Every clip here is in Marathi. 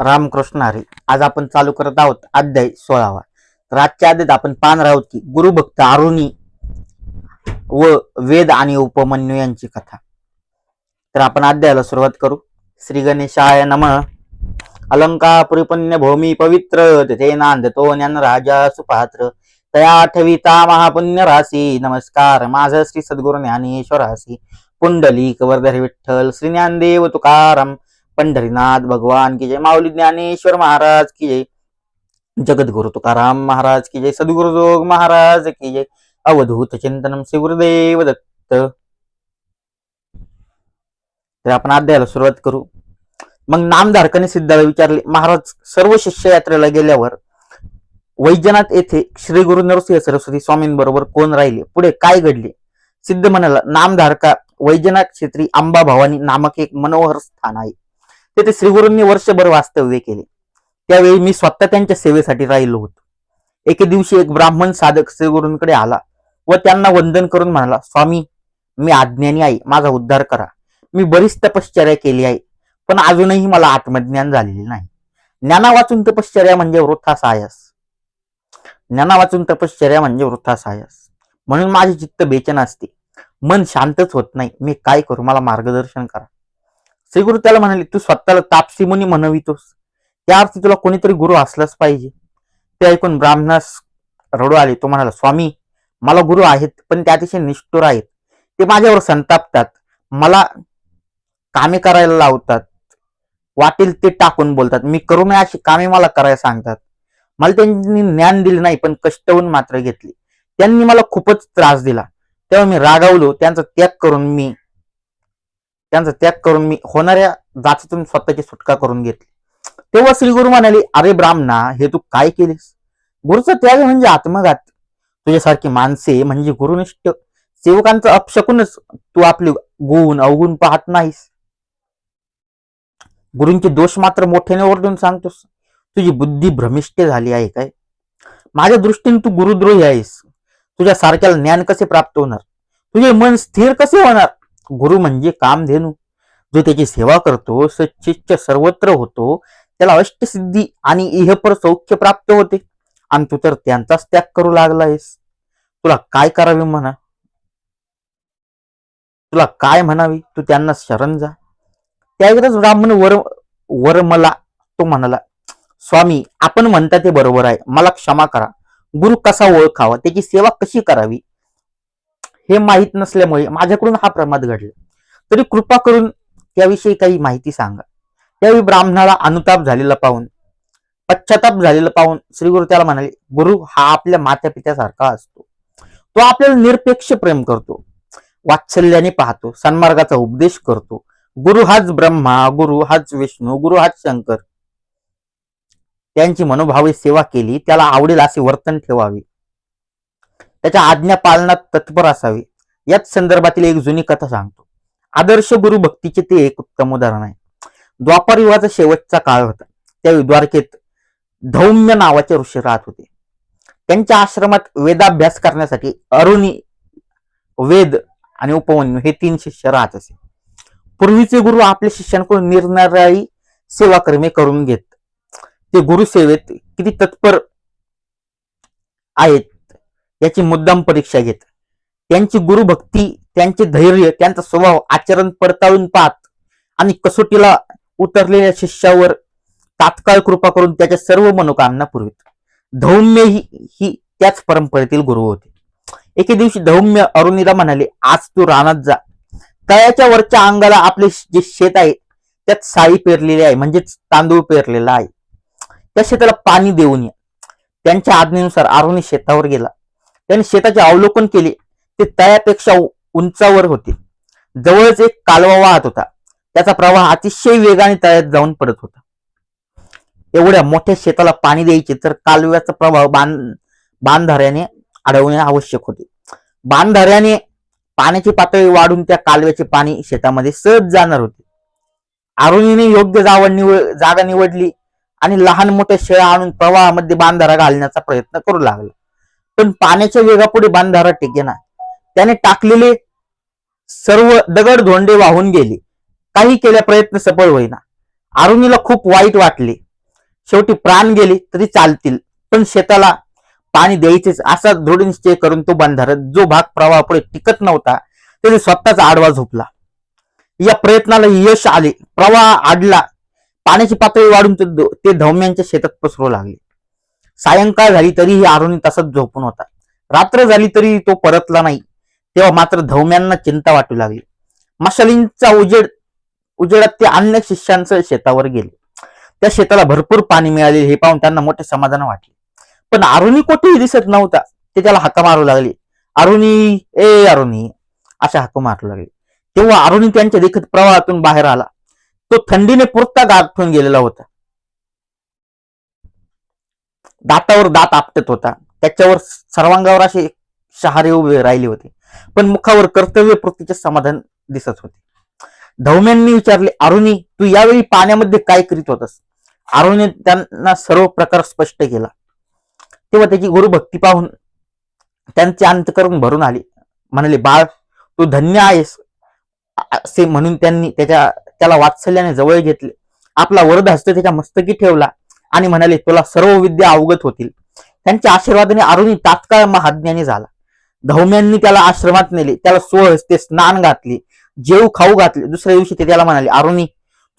रामकृष्ण हरी. आज आपण चालू करत आहोत अध्याय सोळावा. तर आजच्या अध्यायात आपण पाहणार आहोत की गुरुभक्त अरुणी व वेद आणि उपमन्यू यांची कथा. तर आपण अध्यायाला सुरुवात करू. श्री गणेशाय नम. अलंकापुरी पुण्य भूमी पवित्र तिथे नांदतो ज्ञान राजा सुपात्र. तया ठविता महापुण्य राशी नमस्कार. माझं श्री सद्गुरु ज्ञानेश्वरासी पुंडलिक वर्धर विठ्ठल श्री ज्ञानदेव तुकाराम. पंढरीनाथ भगवान की जय. माऊली ज्ञानेश्वर महाराज की जय. जगद्गुरु तुकाराम महाराज की जय. सद्गुरु जोग महाराज की जय. अवधूत चिंतनम श्री गुरुदेव दत्त. तर आपण अध्यायाला सुरुवात करू. मग नामधारकाने सिद्धाला विचारले महाराज सर्व शिष्य यात्रेला गेल्यावर वैजनाथ येथे श्री गुरु नरसिंह सरस्वती स्वामींबरोबर कोण राहिले? पुढे काय घडले? सिद्ध म्हणाला नामधारका वैजनाथ क्षेत्री अंबा भवानी नामक एक मनोहर स्थान आहे. तेथे श्रीगुरूंनी वर्षभर वास्तव्य केले. त्यावेळी मी स्वतः त्यांच्या सेवेसाठी राहिलो होतो. एके दिवशी एक ब्राह्मण साधक श्रीगुरूंकडे आला व त्यांना वंदन करून म्हणाला स्वामी मी आज्ञानी आहे माझा उद्धार करा. मी बरीच तपश्चर्या केली आहे पण अजूनही मला आत्मज्ञान झालेले नाही. ज्ञाना वाचून तपश्चर्या म्हणजे वृथा सायस ज्ञाना वाचून तपश्चर्या म्हणजे वृथा सायस म्हणून माझे चित्त बेचन असते. मन शांतच होत नाही. मी काय करू? मला मार्गदर्शन करा. श्रीगुरु त्याला म्हणाले तू स्वतःला तापसी मुनी म्हणवितोस त्या अर्थी तुला कोणीतरी गुरु असलाच पाहिजे. ते ऐकून ब्राह्मणास रडू आले. तो म्हणाला स्वामी मला गुरु आहेत पण ते अतिशय निष्ठुर आहेत. ते माझ्यावर संतापतात मला कामे करायला लावतात. वाटेल ते टाकून बोलतात. मी करू नये अशी कामे मला करायला सांगतात. मला त्यांनी ज्ञान दिले नाही पण कष्टवून मात्र घेतले. त्यांनी मला खूपच त्रास दिला. तेव्हा मी रागावलो. त्यांचा त्याग करून मी त्यांचा त्याग करून मी होणाऱ्या जातीतून स्वतःची सुटका करून घेतली. तेव्हा श्री गुरु म्हणाले अरे ब्राह्मणा हे तू काय केलेस? गुरुचा त्याग म्हणजे आत्मघात. तुझ्यासारखी माणसे म्हणजे गुरुनिष्ठ. सेवकांचं अपशकूनच तू आपले गुण अवगुण पाहत नाहीस. गुरूंचे दोष मात्र मोठ्याने ओरडून सांगतोस. तुझी बुद्धी भ्रमिष्ट झाली आहे काय? माझ्या दृष्टीने तू गुरुद्रोही आहेस. तुझ्या सारख्याला ज्ञान कसे प्राप्त होणार? तुझे मन स्थिर कसे होणार? गुरु म्हणजे कामधेनू. जो त्याची सेवा करतो सच्चिच्छ सर्वत्र होतो त्याला अष्टसिद्धी आणि इहपर सौख्य प्राप्त होते. आणि तू तर त्यांचाच त्याग करू लागला आहेस तुला काय करावे म्हणा? तुला काय म्हणावी? तू त्यांना शरण जा. त्यावेळेस ब्राह्मण वर वर मला तो म्हणाला स्वामी आपण म्हणता ते बरोबर आहे. मला क्षमा करा. गुरु कसा ओळखावा? त्याची सेवा कशी करावी? हे माहीत नसल्यामुळे माझ्याकडून हा प्रमाद घडला. तरी कृपा करून त्याविषयी काही माहिती सांगा. त्यावेळी ब्राह्मणाला अनुताप झालेला पाहून पश्चाताप झालेला पाहून श्री गुरु त्याला म्हणाले गुरु हा आपल्या मात्या पित्यासारखा असतो. तो आपल्याला निरपेक्ष प्रेम करतो. वात्सल्याने पाहतो सन्मार्गाचा उपदेश करतो. गुरु हाच ब्रह्मा गुरु हाच विष्णू गुरु हाच शंकर. त्यांची मनोभावे सेवा केली त्याला आवडेल असे वर्तन ठेवावे. त्याच्या आज्ञा पालनात तत्पर असावे. याच संदर्भातील एक जुनी कथा सांगतो. आदर्श गुरु भक्तीचे ते एक उत्तम उदाहरण आहे. द्वापार युगाचा शेवटचा काळ होता. त्या द्वारकेत धौम्य नावाचे ऋषी राहत होते. त्यांच्या आश्रमात वेदाभ्यास करण्यासाठी अरुणी वेद आणि उपमन्यू हे तीन शिष्य राहत असे. पूर्वीचे गुरु आपल्या शिष्यांकडून निरनिराळी सेवाकर्मे करून घेत. ते गुरुसेवेत किती तत्पर आहेत याची मुद्दाम परीक्षा घेत. त्यांची गुरुभक्ती त्यांचे धैर्य त्यांचा स्वभाव आचरण पडताळून पाहत आणि कसोटीला उतरलेल्या शिष्यावर तात्काळ कृपा करून त्याच्या सर्व मनोकामना पुरवित. धौम्य ही ही त्याच परंपरेतील गुरु होते. एके दिवशी धौम्य अरुणीला म्हणाले आज तू रानात जा. तळ्याच्या वरच्या अंगाला आपले जे शेत आहे त्यात साळी पेरलेली आहे म्हणजेच तांदूळ पेरलेला आहे. त्या शेताला पाणी देऊन या. त्यांच्या आज्ञेनुसार अरुणी शेतावर गेला. त्यांनी शेताचे अवलोकन केले. ते तळ्यापेक्षा उंचावर होते. जवळच एक कालवा वाहत होता. त्याचा प्रवाह अतिशय वेगाने तळ्यात जाऊन पडत होता. एवढ्या मोठ्या शेताला पाणी द्यायचे तर कालव्याचा प्रभाव बांध बांधाऱ्याने अडवणे आवश्यक होते. बांधाऱ्याने पाण्याची पातळी वाढून त्या कालव्याचे पाणी शेतामध्ये सहज जाणार होते. अरुणीने योग्य जागा निवड जागा निवडली आणि लहान मोठ्या शेळ्या आणून प्रवाहामध्ये बांधारा घालण्याचा प्रयत्न करू लागला. पण पाण्याच्या वेगापुढे बांधारा टिकेना. त्याने टाकलेले सर्व दगड धोंडे वाहून गेले. काही केल्या प्रयत्न सफळ होईना. अरुणीला खूप वाईट वाटले. शेवटी प्राण गेले तरी चालतील पण शेताला पाणी द्यायचेच असा दृढ निश्चय करून तो बांधारा जो भाग प्रवाहापुढे टिकत नव्हता त्याने स्वतःच आडवा झोपला. या प्रयत्नाला यश आले. प्रवाह आडला. पाण्याची पातळी वाढून ते ते धौम्यांच्या शेतात पसरू लागले. सायंकाळ झाली तरीही आरुणी तसाच झोपून होता. रात्र झाली तरी तो परतला नाही. तेव्हा मात्र धौम्यांना चिंता वाटू लागली. मशालींचा उजेड उजेडात ते अन्य शिष्यांचं शेतावर गेले. त्या शेताला भरपूर पाणी मिळाले हे पाहून त्यांना मोठे समाधान वाटले. पण अरुणी कुठेही दिसत नव्हता. ते त्याला हाका मारू लागले. अरुणी ए अरुणी अशा हाक मारू लागले. तेव्हा अरुणी त्यांच्या देखत प्रवाहातून बाहेर आला. तो थंडीने पुरता गाठून गेलेला होता. दातावर दात आपटत होता. त्याच्यावर सर्वांगावर असे शहारे उभे राहिले होते. पण मुखावर कर्तव्य पृथ्वीचे समाधान दिसत होते. धौम्यांनी विचारले अरुणी तू यावेळी पाण्यामध्ये काय करीत होतास? अरुणी त्यांना सर्व प्रकार स्पष्ट केला. तेव्हा त्याची गुरुभक्ती पाहून त्यांचे अंतकरण भरून आले. म्हणाले बाळ तू धन्य आहेस असे म्हणून त्यांनी त्याच्या त्याला वात्सल्याने जवळ घेतले. आपला वरद हस्त त्याच्या मस्तकी ठेवला. आणि म्हणाले तुला सर्व विद्या अवगत होतील. त्यांच्या आशीर्वादाने अरुणी तात्काळ महाज्ञानी झाला. धौम्यांनी त्याला आश्रमात नेले त्याला स्वहस्ते स्नान घातले जेऊ खाऊ घातले. दुसऱ्या दिवशी ते त्याला म्हणाले अरुणी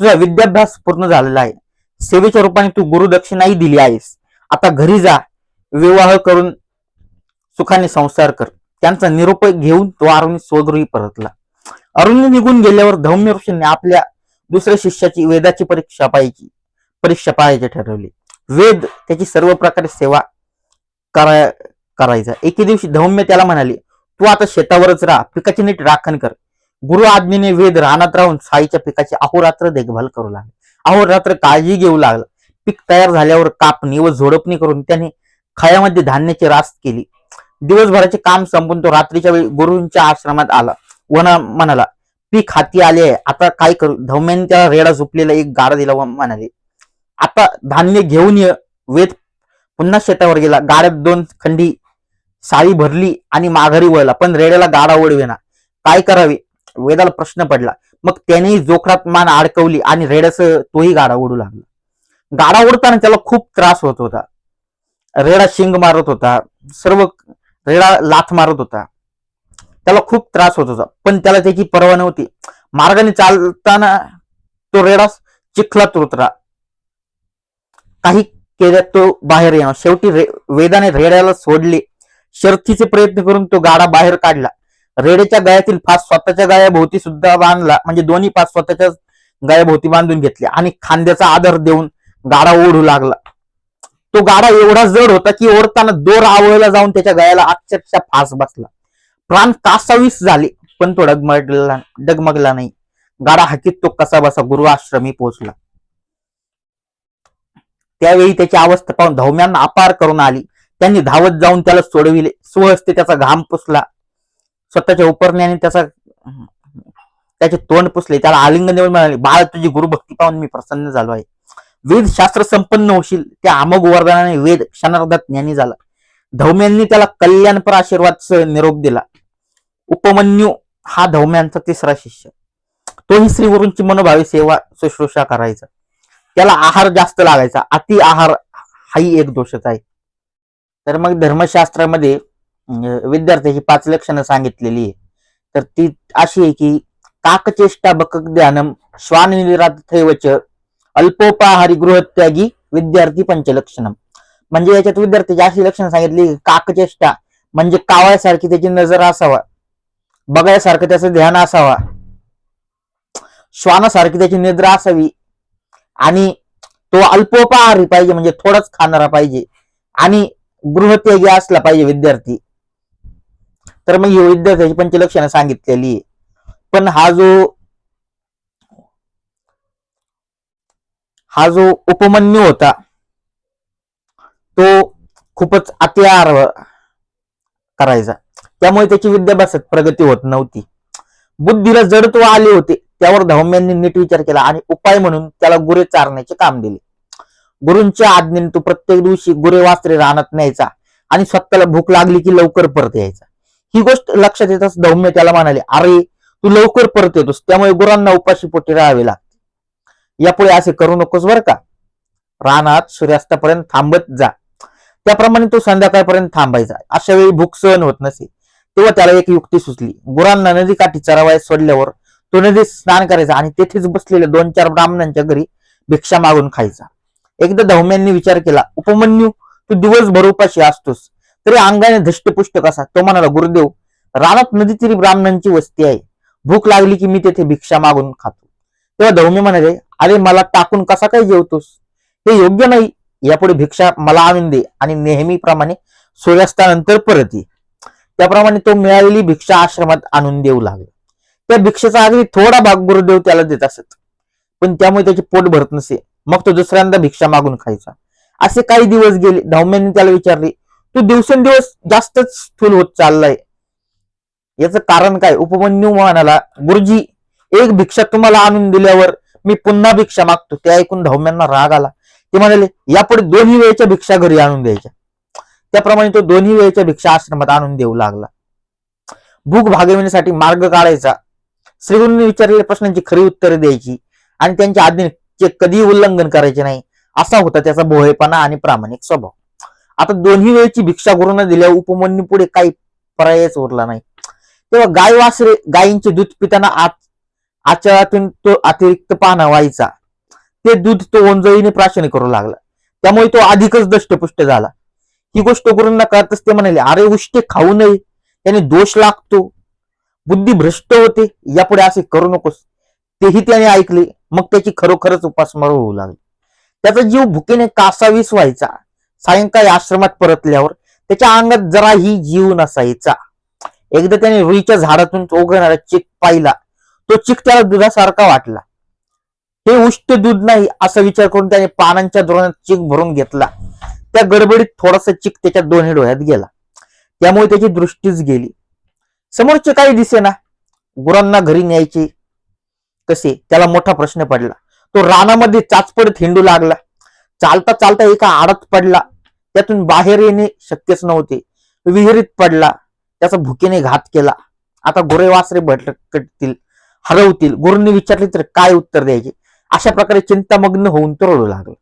तुझा विद्याभ्यास पूर्ण झालेला आहे. सेवेच्या रूपाने तू गुरुदक्षिणाही दिली आहेस. आता घरी जा विवाह करून सुखाने संसार कर. त्यांचा निरोप घेऊन तो अरुणी स्वगृही परतला. अरुणी निघून गेल्यावर धौम्य ऋषींनी आपल्या दुसऱ्या शिष्याची वेदाची परीक्षा पाहिजे परीक्षा पाहायची ठरवली. वेद त्याची सर्व प्रकारे सेवा करा करायचा. एके दिवशी धौम्य त्याला म्हणाले तू आता शेतावरच राहा पिकाची नीट राखण कर. गुरु आज्ञेने वेद रानात राहून साईच्या पिकाची अहोरात्र देखभाल करू लागला. अहोरात्र काळजी घेऊ लागला. पीक तयार झाल्यावर कापणी व झोडपणी करून त्याने खयामध्ये धान्याची रास केली. दिवसभराचे काम संपून तो रात्रीच्या वेळी गुरुंच्या आश्रमात आला. व म्हणाला पीक हाती आले आता काय करू? धौम्याने त्याला रेडा झोपलेला एक गाडा दिला व म्हणाले आता धान्य घेऊन ये. वेद पुन्हा शेतावर गेला. गाड्यात दोन खंडी साळी भरली आणि माघारी वळला. पण रेड्याला गाडा ओढवेना. काय करावे? वेदाला प्रश्न पडला. मग त्यानेही जोखरात मान अडकवली आणि रेड्यासह तोही गाडा ओढू लागला. गाडा ओढताना त्याला खूप त्रास होत होता. रेडा शिंग मारत होता. सर्व रेडा लाथ मारत होता. त्याला खूप त्रास होत होता. पण त्याला त्याची पर्वा नव्हती. मार्गाने चालताना तो रेडा चिखलात उतरा काही केल्यात तो बाहेर येणार. शेवटी रे- वेदाने रेड्याला सोडले. शर्थीचे प्रयत्न करून तो गाडा बाहेर काढला. रेड्याच्या गायातील फास स्वतःच्या गायाभोवती सुद्धा बांधला. म्हणजे दोन्ही फास स्वतःच्या गायाभोवती बांधून घेतले. आणि खांद्याचा आदर देऊन गाडा ओढू लागला. तो गाडा एवढा जड होता की ओढताना दोर आवळला जाऊन त्याच्या गळ्याला अक्षरशः फास बसला. प्राण कासावीस झाले पण तो डगमगला डगमगला नाही. गाडा हाकीत तो कसा बसा गुरु आश्रमी पोहोचला. त्यावेळी त्याची अवस्था पाहून धौम्यांना अपार करून आली. त्यांनी धावत जाऊन त्याला सोडविले. स्वहस्ते त्याचा घाम पुसला. स्वतःच्या उपरण्याने त्याचा त्याचे तोंड पुसले. त्याला आलिंगन देऊन म्हणाले बाळ तुझी गुरुभक्ती पाहून मी प्रसन्न झालो आहे. वेद शास्त्र संपन्न होशील. त्या अमोघ वरदानाने वेद क्षणार्धात ज्ञानी झाला. धौम्यांनी त्याला कल्याणपर आशीर्वाद निरोप दिला. उपमन्यू हा धौम्यांचा तिसरा शिष्य. तोही श्री गुरूंची मनोभावी सेवा शुश्रूषा करायचा. त्याला आहार जास्त लागायचा. अति आहार हाही एक दोषच आहे. तर मग धर्मशास्त्रामध्ये विद्यार्थ्याची पाच लक्षणं सांगितलेली आहे. तर ती अशी आहे की काकचेष्टा बकक ध्यानम श्वाननिरातैवच अल्पोपाहारी गृहत्यागी विद्यार्थी पंचलक्षणम. म्हणजे याच्यात विद्यार्थ्याची अशी लक्षणं सांगितली की काकचेष्टा म्हणजे कावळ्यासारखी त्याची नजर असावा. बघायसारखं त्याचं ध्यान असावा. श्वानासारखी त्याची निद्रा असावी. आणि तो अल्पोपहारी पाहिजे म्हणजे थोडंच खाणारा पाहिजे. आणि गृहत्यागी असला पाहिजे विद्यार्थी. तर मग ही विद्यार्थ्याची पंचलक्षणं सांगितलेली आहे. पण हा जो हा जो उपमन्यू होता तो खूपच अत्यार करायचा. त्यामुळे त्याची विद्याभ्यासात प्रगती होत नव्हती. बुद्धीला जडत्व आले होते. त्यावर धौम्यांनी नीट विचार केला आणि उपाय म्हणून त्याला गुरे चारण्याचे काम दिले. गुरुंच्या आज्ञेने तो प्रत्येक दिवशी गुरे वासरे रानात न्यायचा आणि स्वतःला भूक लागली की लवकर परत यायचा. ही गोष्ट लक्षात येताच धौम्य त्याला म्हणाले अरे तू लवकर परत येतोस त्यामुळे गुरांना उपाशी पोटी राहावे लागते. यापुढे असे करू नकोस बर का? रानात सूर्यास्तापर्यंत थांबत जा. त्याप्रमाणे तो संध्याकाळपर्यंत थांबायचा. अशा वेळी भूक सहन होत नसे. तेव्हा त्याला एक युक्ती सुचली. गुरांना नदीकाठी चरावायस सोडल्यावर तो नदीत स्नान करायचा आणि तेथेच बसलेल्या दोन चार ब्राह्मणांच्या घरी भिक्षा मागून खायचा. एकदा धौम्यांनी विचार केला उपमन्यू तू दिवसभर उपाशी असतोस तरी अंगाने धष्टपुष्ट कसा तो म्हणाला गुरुदेव रानात नदीतीरी ब्राह्मणांची वस्ती आहे. भूक लागली की मी तेथे भिक्षा मागून खातो. तेव्हा धौम्य म्हणाले अरे मला टाकून कसा काय जेवतोस? हे योग्य नाही. यापुढे भिक्षा मला आणून दे आणि नेहमीप्रमाणे सूर्यास्तानंतर परत ये. त्याप्रमाणे तो मिळालेली भिक्षा आश्रमात आणून देऊ लागला. त्या भिक्षेचा अगदी थोडा भाग गुरुदेव त्याला देत असत. पण त्यामुळे त्याचे पोट भरत नसे. मग तो दुसऱ्यांदा भिक्षा मागून खायचा. असे काही दिवस गेले. धावम्याने त्याला विचारले तू दिवसेंदिवस जास्तच स्थूल होत चाललाय. याचं कारण काय? उपमन्यू म्हणाला गुरुजी एक भिक्षा तुम्हाला आणून दिल्यावर मी पुन्हा भिक्षा मागतो. ते ऐकून धावम्यांना राग आला. ते म्हणाले यापुढे दोन्ही वेळच्या भिक्षा घरी आणून द्यायच्या. त्याप्रमाणे तो दोन्ही वेळेच्या भिक्षा आश्रमात आणून देऊ लागला. भूक भागविण्यासाठी मार्ग काढायचा. श्रीगुरूंनी विचारलेल्या प्रश्नांची खरी उत्तरे द्यायची आणि त्यांच्या आज्ञेचे कधीही उल्लंघन करायचे नाही असा होता त्याचा भोळेपणा आणि प्रामाणिक स्वभाव. आता दोन्ही वेळची भिक्षा गुरुंना दिल्या उपमन्यू पुढे काही पर्यायच उरला नाही. तेव्हा गाय वासरे गायींचे दूध पिताना आत आचरातून तो अतिरिक्त पाना व्हायचा. ते दूध तो ओंजळीने प्राशन करू लागला. त्यामुळे तो अधिकच दष्टपुष्ट झाला. ही गोष्ट गुरुंना कळतच ते म्हणाले अरे उष्टे खाऊ नये. त्याने दोष लागतो. बुद्धी भ्रष्ट होते यापुढे असे करू नकोस. तेही त्याने ऐकले मग त्याची खरोखरच उपासमार होऊ लागली. त्याचा जीव भुकेने कासावीस व्हायचा. सायंकाळी आश्रमात परतल्यावर त्याच्या अंगात जराही जीव नसायचा. एकदा त्याने रुईच्या झाडातून ओघणारा चिक पाहिला. तो चिक त्याला दुधासारखा वाटला. हे उष्ट दूध नाही असा विचार करून त्याने पानांच्या धोरणात चिक भरून घेतला. त्या गडबडीत थोडासा चिक त्याच्या दोन्ही डोळ्यात गेला. त्यामुळे त्याची दृष्टीच गेली. समोरचे काही दिसे ना गुरांना घरी न्यायचे. कसे? त्याला मोठा प्रश्न पडला. तो रानामध्ये चाचपडत हिंडू लागला. चालता चालता एका आडत पडला. त्यातून बाहेर येणे शक्यच नव्हते. विहिरीत पडला. त्याचा भुकेने घात केला. आता गुरे वासरे भटकतील हरवतील. गुरूंनी विचारले तर काय उत्तर द्यायचे? अशा प्रकारे चिंतामग्न होऊन तो रडू लागला.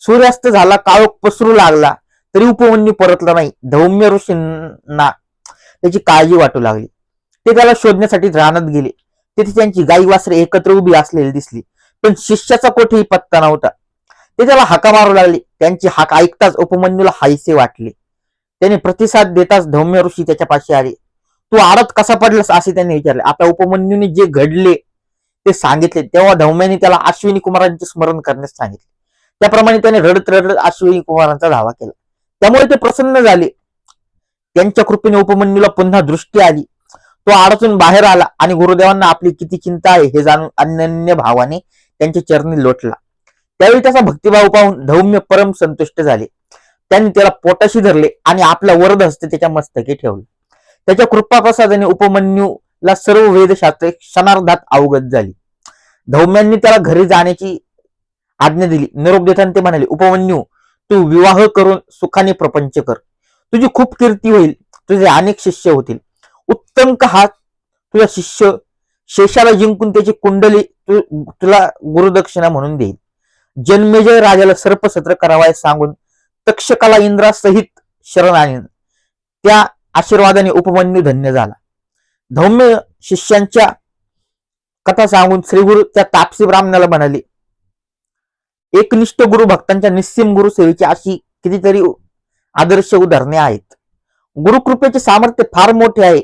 सूर्यास्त झाला काळोख पसरू लागला. तरी उपमन्यू परतला नाही. धौम्य ऋषींना त्याची काळजी वाटू लागली. ते त्याला शोधण्यासाठी रानात गेले. तिथे त्यांची गाई वासरे एकत्र उभी असलेली दिसली. पण शिष्याचा कोठेही पत्ता नव्हता. ते त्याला हाका मारू लागले. त्यांची हाक ऐकताच उपमन्यूला हायसे वाटले. त्याने प्रतिसाद देताच धौम्य ऋषी त्याच्या पाशी आले. तू आडत कसा पडलास? असे त्यांनी विचारले. आता उपमन्यूने जे घडले ते सांगितले. तेव्हा धौम्याने त्याला अश्विनी कुमारांचे स्मरण करण्यास सांगितले. त्याप्रमाणे त्याने रडत रडत अश्विनी कुमारांचा धावा केला. त्यामुळे ते प्रसन्न झाले. त्यांच्या कृपेने उपमन्यूला पुन्हा दृष्टी आली. तो आडतून बाहेर आला आणि गुरुदेवांना आपली किती चिंता आहे हे जाणून अनन्य भावाने त्यांच्या चरणी लोटला. त्यावेळी त्याचा भक्तिभाव पाहून धौम्य परम संतुष्ट झाले. त्यांनी त्याला पोटाशी धरले आणि आपला वरद हस्ते त्याच्या मस्तकी ठेवले. त्याच्या कृपाप्रसादाने उपमन्यूला सर्व वेदशास्त्रे क्षणार्धात अवगत झाली. धौम्यांनी त्याला घरी जाण्याची आज्ञा दिली. निरोप देताना ते म्हणाले उपमन्यू तू विवाह करून सुखाने प्रपंच कर. तुझी खूप कीर्ती होईल तुझे अनेक शिष्य होतील. उत्तम हा तुझा शिष्य? शेषाला जिंकून त्याची कुंडली तु- तुला गुरुदक्षिणा म्हणून देईल. जन्मेजय राजाला सर्पसत्र करावायस सांगून तक्षकाला इंद्रासहित शरण आणीन. त्या आशीर्वादाने उपमन्यू धन्य झाला. धौम्य शिष्यांच्या कथा सांगून श्रीगुरु त्या तापसी ब्राह्मणाला म्हणाले एकनिष्ठ गुरु भक्तांच्या निस्सिम गुरु सेवेची अशी कितीतरी आदर्श उदाहरणे आहेत. गुरुकृपेचे सामर्थ्य फार मोठे आहे.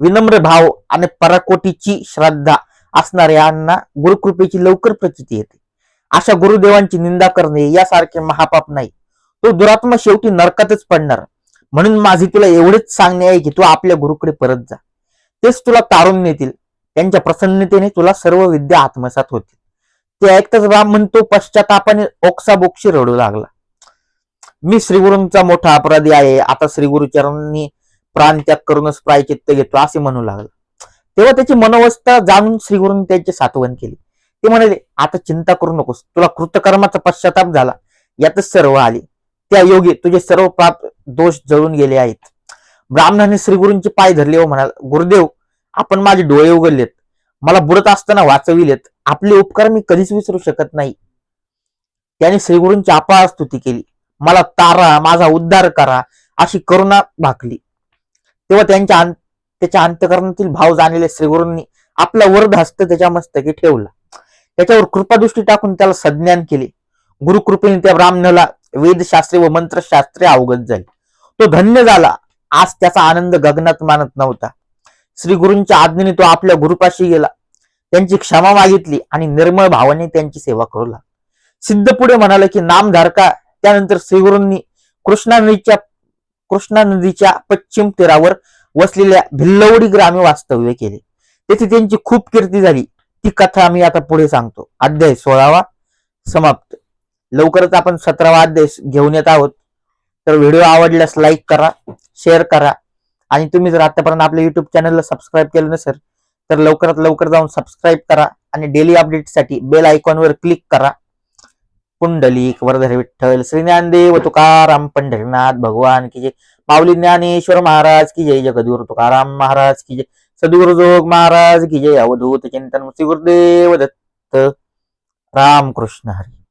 विनम्र भाव आणि पराकोटीची श्रद्धा असणाऱ्यांना गुरुकृपेची लवकर प्रचिती येते. अशा गुरुदेवांची निंदा करणे यासारखे महापाप नाही. तो दुरात्मा शेवटी नरकातच पडणार. म्हणून माझी तुला एवढेच सांगणे आहे की तू आपल्या गुरुकडे परत जा. तेच तुला तारून नेतील त्यांच्या प्रसन्नतेने तुला सर्व विद्या आत्मसात होतील. ते ऐकताच ब्राह्मण तो पश्चातापाने ओक्साबोक्षी रडू लागला. मी श्रीगुरूंचा मोठा अपराधी आहे. आता श्रीगुरुचरणांनी प्राण त्याग करूनच प्रायचित्त घेतो असे म्हणू लागलं. तेव्हा त्याची मनोवस्था जाणून श्रीगुरूंनी त्यांची सातवण केली. ते म्हणाले आता चिंता करू नकोस. तुला कृतकर्माचा पश्चाताप झाला. यातच सर्व आले. त्या योगी तुझे सर्व पाप दोष जळून गेले आहेत. ब्राह्मणाने श्रीगुरूंचे पाय धरले व म्हणाल गुरुदेव आपण माझे डोळे उघडलेत. मला बुडत असताना वाचविलेत. आपले उपकार मी कधीच विसरू शकत नाही. त्याने श्रीगुरूंची अपार स्तुती केली. मला तारा माझा उद्धार करा अशी करुणा भाकली. तेव्हा त्यांच्या त्याच्या अंतकरणातील भाव जाणलेल्या श्रीगुरूंनी आपला वरद हस्त त्याच्या मस्तकी ठेवला. त्याच्यावर कृपादृष्टी टाकून त्याला संज्ञान केले. गुरुकृपेने त्या ब्राह्मणाला वेदशास्त्रे व मंत्रशास्त्रे अवगत झाली. तो धन्य झाला. आज त्याचा आनंद गगनात मानत नव्हता. श्री गुरूंच्या आज्ञेने तो आपल्या गुरुपाशी गेला. त्यांची क्षमा मागितली आणि निर्मळ भावाने त्यांची सेवा करू लागला. सिद्ध पुढे म्हणाले की नामधारका त्यानंतर श्रीगुरूंनी कृष्णा नदीच्या कृष्णा नदीच्या पश्चिम तीरावर वसलेल्या भिल्लवडी ग्रामे वास्तव्य केले. तेथे त्यांची खूप कीर्ती झाली. ती कथा मी आता पुढे सांगतो. अध्याय सोळावा समाप्त. लवकरच आपण सतरावा अध्याय घेऊन येत आहोत. तर व्हिडिओ आवडल्यास लाईक करा शेअर करा. आणि तुम्ही जर आतापर्यंत आपल्या युट्यूब चॅनलला सबस्क्राईब केलं नसेल तर लवकरात लवकर जाऊन सबस्क्राईब करा आणि डेली अपडेटसाठी बेल आयकॉनवर क्लिक करा. पुंडलिक वरधर विठ्ठल श्री ज्ञानदेव तुकाराम पंढरीनाथ भगवान की जय. माऊली ज्ञानेश्वर महाराज की जय जगदूर तुकाराम महाराज की जय. सद्गुरु जोग महाराज की जय अवधूत चिंतन श्री गुरुदेव दत्त. राम कृष्ण हरी.